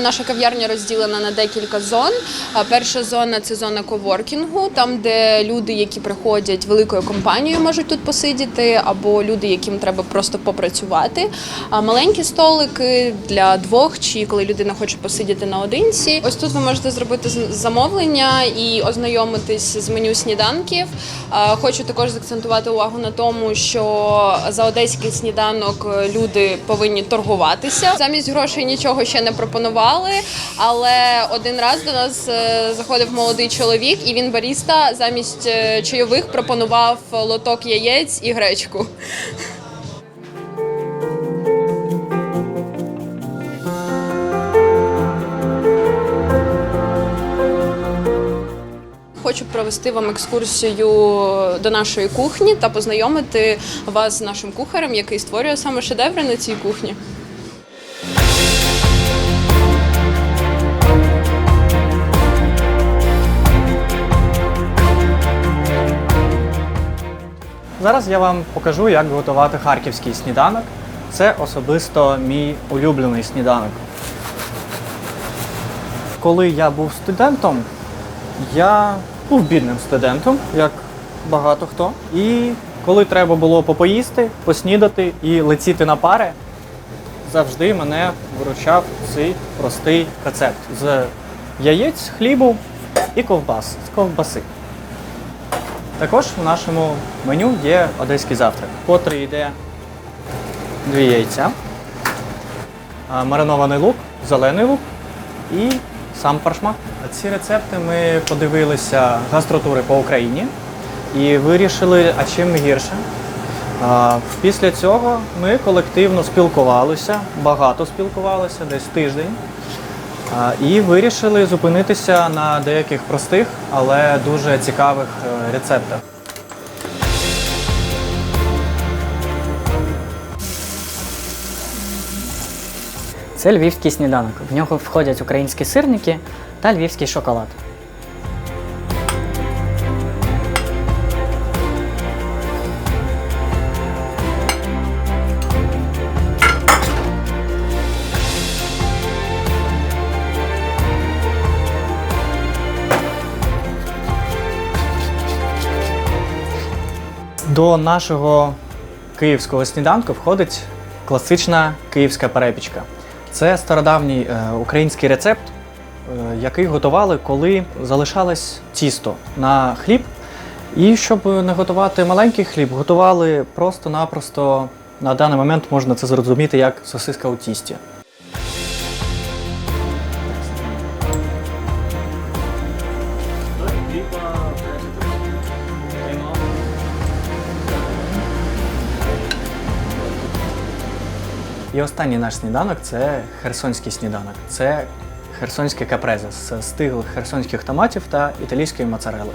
Наша кав'ярня розділена на декілька зон. Перша зона це зона коворкінгу, там де люди, які приходять великою компанією, можуть тут посидіти, або люди, яким треба просто попрацювати. А маленькі столики для двох, чи коли людина хоче посидіти наодинці. Ось тут ви можете зробити замовлення і ознайомитись з меню сніданків. Хочу також заакцентувати увагу на тому, що за одеський сніданок люди повинні торгуватися. Замість грошей нічого ще не пропонували, але один раз до нас е, заходив молодий чоловік, і він баріста замість е, чайових пропонував лоток яєць і гречку. Хочу провести вам екскурсію до нашої кухні та познайомити вас з нашим кухарем, який створює саме шедеври на цій кухні. Зараз я вам покажу, як готувати харківський сніданок. Це особисто мій улюблений сніданок. Коли я був студентом, я був бідним студентом, як багато хто. І коли треба було попоїсти, поснідати і летіти на пари, завжди мене виручав цей простий рецепт з яєць, хлібу і ковбас, з ковбаси. Також в нашому меню є одеський завтрак, котрий йде дві яйця, маринований лук, зелений лук і сам паршмак. Ці рецепти ми подивилися гастротури по Україні і вирішили, а чим гірше. Після цього ми колективно спілкувалися, багато спілкувалися, десь тиждень. І вирішили зупинитися на деяких простих, але дуже цікавих е, рецептах. Це львівський сніданок. В нього входять українські сирники та львівський шоколад. До нашого київського сніданку входить класична київська перепічка. Це стародавній е, український рецепт, е, який готували, коли залишалось тісто на хліб. І щоб не готувати маленький хліб, готували просто-напросто на даний момент можна це зрозуміти як сосиска у тісті. І останній наш сніданок це херсонський сніданок. Це херсонське капрезе з стиглих херсонських томатів та італійської моцарели.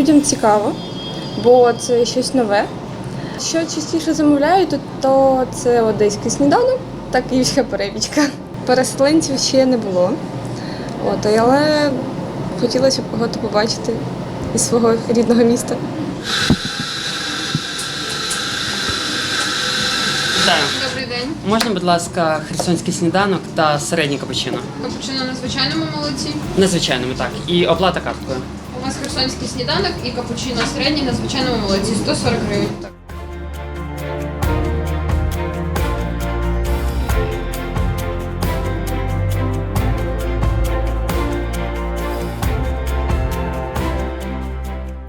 Людям цікаво, бо це щось нове. Що частіше замовляють, то, то це одеський сніданок та київська перепічка. Переселенців ще не було. От, але хотілося б когось побачити із свого рідного міста. Вітаю. Добрий день. Можна, будь ласка, херсонський сніданок та середній капучино? Капучино на звичайному молоці. Незвичайному, так. І оплата карткою. У вас херсонський сніданок і капучино середній на звичайному молоці 140 гривень.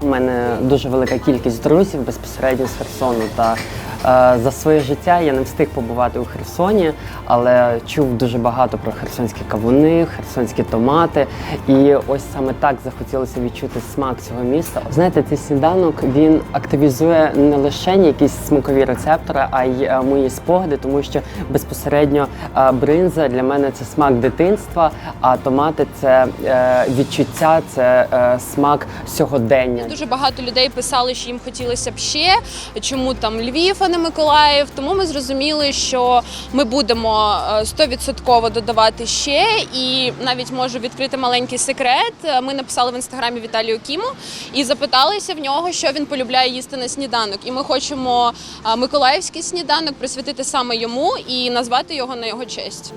У мене дуже велика кількість друзів безпосередньо з Херсону та За своє життя я не встиг побувати у Херсоні, але чув дуже багато про херсонські кавуни, херсонські томати. І ось саме так захотілося відчути смак цього міста. Знаєте, цей сніданок він активізує не лише якісь смакові рецептори, а й е, мої спогади, тому що безпосередньо е, бринза для мене це смак дитинства, а томати це е, відчуття, це е, смак сьогодення. Дуже багато людей писали, що їм хотілося б ще, чому там Львів, а не Миколаїв. Тому ми зрозуміли, що ми будемо стовідсотково 100% додавати ще. І навіть можу відкрити маленький секрет. Е, Ми написали в інстаграмі Віталію Кіму і запиталися в нього, що він полюбляє їсти на сніданок. І ми хочемо е, миколаївський сніданок присвятити саме йому і назвати його на його честь.